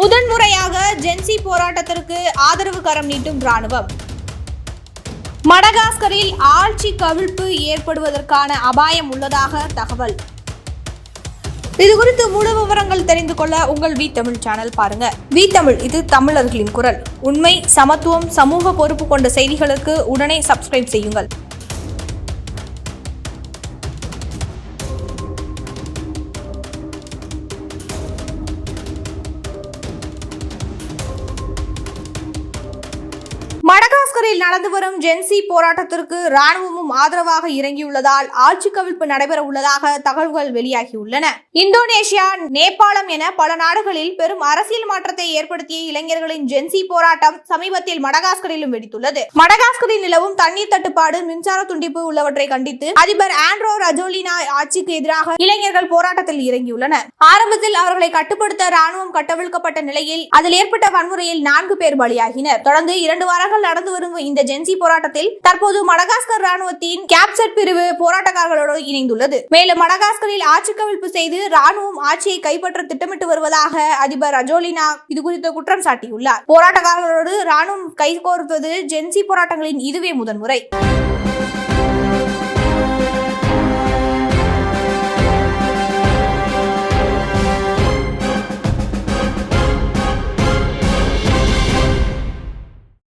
முதன்முறையாக ஜென்சி போராட்டத்திற்கு ஆதரவு கரம் நீட்டும் ராணுவம் மடகாஸ்கரில் ஆட்சி கவிழ்ப்பு ஏற்படுவதற்கான அபாயம் உள்ளதாக தகவல். இது குறித்து முழு விவரங்கள் தெரிந்து கொள்ள உங்கள் வி தமிழ் சேனல் பாருங்க. வி தமிழ் இது தமிழர்களின் குரல். உண்மை சமத்துவம் சமூக பொறுப்பு கொண்ட செய்திகளுக்கு உடனே சப்ஸ்கிரைப் செய்யுங்கள். மடகாஸ்கரில் நடந்து வரும் ஜென்சி போராட்டத்திற்கு ராணுவமும் ஆதரவாக இறங்கியுள்ளதால் ஆட்சி கவிழ்ப்பு நடைபெற உள்ளதாக தகவல்கள் வெளியாகியுள்ளன. இந்தோனேஷியா நேபாளம் என பல நாடுகளில் பெரும் அரசியல் மாற்றத்தை ஏற்படுத்திய இளைஞர்களின் ஜென்சி போராட்டம் சமீபத்தில் மடகாஸ்கரிலும் வெடித்துள்ளது. மடகாஸ்கரில் நிலவும் தண்ணீர் தட்டுப்பாடு மின்சார துண்டிப்பு உள்ளவற்றை கண்டித்து அதிபர் ஆண்ட்ரோ ரஜோலினா ஆட்சிக்கு எதிராக இளைஞர்கள் போராட்டத்தில் இறங்கியுள்ளனர். ஆரம்பத்தில் அவர்களை கட்டுப்படுத்த ராணுவம் கட்டவிழ்க்கப்பட்ட நிலையில் அதில் ஏற்பட்ட வன்முறையில் நான்கு பேர் பலியாகினர். தொடர்ந்து இரண்டு வாரங்கள் நடந்து வரும் இந்த ஜென்சி போராட்டத்தில் தற்போது மடகாஸ்கர் ராணுவத்தின் கேப்சட் பிரிவு போராட்டக்காரர்களோடு இணைந்துள்ளது. மேலும் மடகாஸ்கரில் ஆட்சி கவிழ்ப்பு செய்து ராணுவம் ஆட்சியை கைப்பற்ற திட்டமிட்டு வருவதாக அதிபர் ரஜோலினா இதுகுறித்து குற்றம் சாட்டியுள்ளார். போராட்டக்காரர்களோடு ராணுவம் கைகோர்ப்பது ஜென்சி போராட்டங்களின் இதுவே முதன்முறை.